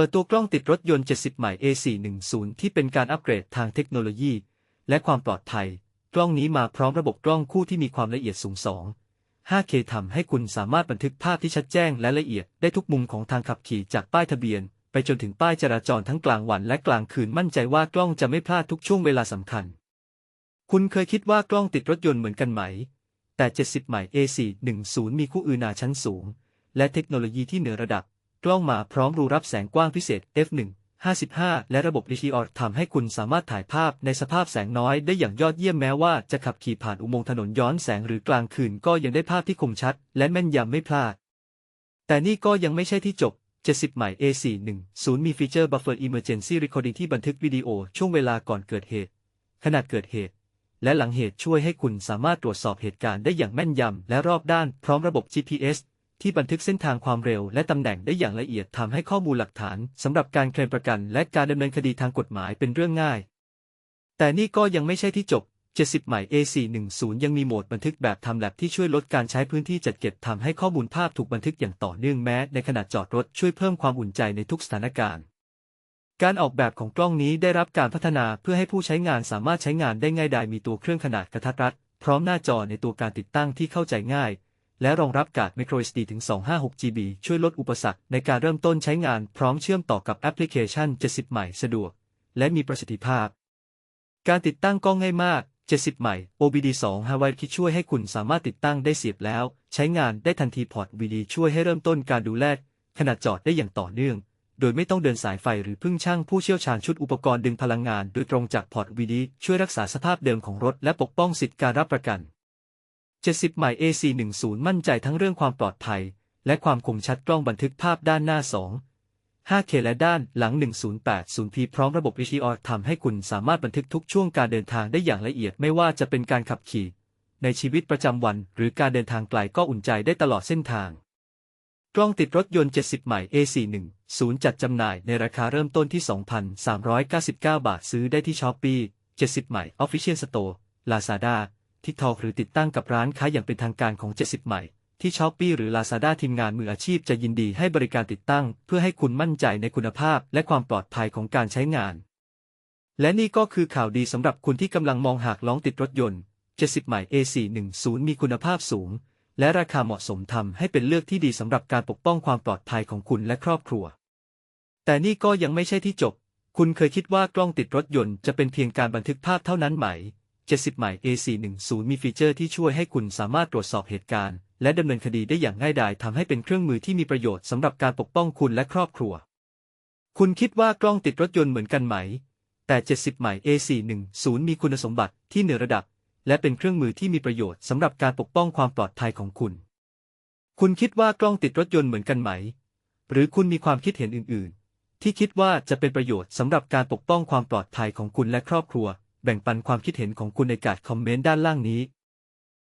ปิดตัวกล้องติดรถยนต์ 70 ใหม่ A410 ที่เป็นการอัปเกรดทางเทคโนโลยี และความปลอดภัย กล้องนี้มาพร้อมระบบกล้องคู่ที่มีความละเอียดสูง 2 5K ทำให้คุณสามารถบันทึกภาพที่ชัดแจ้งและละเอียดได้ทุกมุมของทางขับขี่จากป้ายทะเบียน ไปจนถึงป้ายจราจรทั้งกลางวันและกลางคืนมั่นใจว่ากล้องจะไม่พลาดทุกช่วงเวลาสำคัญ คุณเคยคิดว่ากล้องติดรถยนต์เหมือนกันไหม แต่ 70 ใหม่ A410 มีคู่อือนาชั้นสูง และเทคโนโลยีที่เหนือระดับ กล้องมาพร้อมรูรับแสงกว้างพิเศษ f1 55 และระบบ HDR ทำให้คุณสามารถถ่ายภาพในสภาพแสงน้อยได้อย่างยอดเยี่ยมแม้ว่าจะขับขี่ผ่านอุโมงค์ถนนย้อนแสงหรือกลางคืนก็ยังได้ภาพที่คมชัด และแม่นยำไม่พลาด แต่นี่ก็ยังไม่ใช่ที่จบ 70ใหม่ A410 มีฟีเจอร์ Buffer Emergency Recording ที่บันทึกวิดีโอช่วงเวลาก่อนเกิดเหตุ ขณะเกิดเหตุ และหลังเหตุช่วยให้คุณสามารถตรวจสอบเหตุการณ์ได้อย่างแม่นยำและรอบด้านพร้อมระบบ GPS ที่บันทึกเส้นทางความเร็วและตำแหน่งได้อย่างละเอียดทำให้ข้อมูลหลักฐานสำหรับการเคลมประกันและการดำเนินคดีทางกฎหมายเป็นเรื่องง่าย แต่นี่ก็ยังไม่ใช่ที่จบ 70ใหม่ A410 ยังมีโหมดบันทึกแบบทำแลบที่ช่วยลดการใช้พื้นที่จัดเก็บทำให้ข้อมูลภาพถูกบันทึกอย่างต่อเนื่องแม้ ในขณะจอดรถช่วยเพิ่มความอุ่นใจในทุกสถานการณ์ การออกแบบของกล้องนี้ได้รับการพัฒนาเพื่อให้ผู้ใช้งานสามารถใช้งานได้ง่ายดายมีตัวเครื่องขนาดกระทัดรัดพร้อมหน้าจอในตัวการติดตั้งที่เข้าใจง่าย และรองรับการ์ด microSD ถึง 256GB ช่วยลดอุปสรรคในการเริ่มต้นใช้งานพร้อมเชื่อมต่อกับแอปพลิเคชัน 70 ใหม่สะดวก และมีประสิทธิภาพ การติดตั้งก็ง่ายมาก 70 ใหม่ OBD2 Hawaii ที่ช่วยให้คุณสามารถติดตั้งได้เสียบแล้ว ใช้งานได้ทันทีพอร์ต VD ช่วยให้เริ่มต้นการดูแลขณะจอดได้อย่างต่อเนื่อง โดยไม่ต้องเดินสายไฟหรือพึ่งช่างผู้เชี่ยวชาญชุดอุปกรณ์ดึงพลังงาน โดยตรงจากพอร์ต VD ช่วยรักษาสภาพเดิมของรถและปกป้องสิทธิการรับประกัน 70ใหม่ AC10 มั่นใจทั้งเรื่องความปลอดภัย และความคมชัดกล้องบันทึกภาพด้านหน้า 2 5K และด้านหลัง 1080p พร้อมระบบ HDR ทำให้คุณสามารถบันทึกทุกช่วงการเดินทางได้อย่างละเอียดไม่ว่าจะเป็นการขับขี่ ในชีวิตประจำวัน หรือการเดินทางไกลก็อุ่นใจได้ตลอดเส้นทาง กล้องติดรถยนต์ 70 ใหม่ A41 จัดจำหน่ายในราคาเริ่มต้นที่ 2,399 บาทซื้อได้ที่ช้อปปี้70 ใหม่ Official Store Lazada TikTok หรือติดตั้งกับร้านค้าอย่างเป็นทางการของ 70 ใหม่ ที่ช้อปปี้หรือ Lazada ทีมงานมืออาชีพจะยินดีให้บริการติดตั้ง เพื่อให้คุณมั่นใจในคุณภาพและความปลอดภัยของการใช้งาน และนี่ก็คือข่าวดีสำหรับคุณที่กำลังมองหากล้องติดรถยนต์ 70 ใหม่ A410 มีคุณภาพสูง และราคาเหมาะสมทำให้เป็นเลือกที่ดีสำหรับการปกป้องความปลอดภัยของคุณและครอบครัว แต่นี่ก็ยังไม่ใช่ที่จบ คุณเคยคิดว่ากล้องติดรถยนต์จะเป็นเพียงการบันทึกภาพเท่านั้นไหม 70 ใหม่ A410 มีฟีเจอร์ที่ช่วยให้คุณสามารถตรวจสอบเหตุการณ์ และดำเนินคดีได้อย่างง่ายดายทำให้เป็นเครื่องมือที่มีประโยชน์สำหรับการปกป้องคุณและครอบครัว คุณคิดว่ากล้องติดรถยนต์เหมือนกันไหม แต่ 70 ใหม่ A410 มีคุณสมบัติที่เหนือระดับ และเป็นเครื่องมือที่มีประโยชน์สำหรับการปกป้องความปลอดภัยของคุณ คุณคิดว่ากล้องติดรถยนต์เหมือนกันไหม หรือคุณมีความคิดเห็นอื่น ๆ ที่คิดว่าจะเป็นประโยชน์สำหรับการปกป้องความปลอดภัยของคุณและครอบครัว บ่งปันความคิดเห็นของคุณในการคอมเมนต์ด้านล่างนี้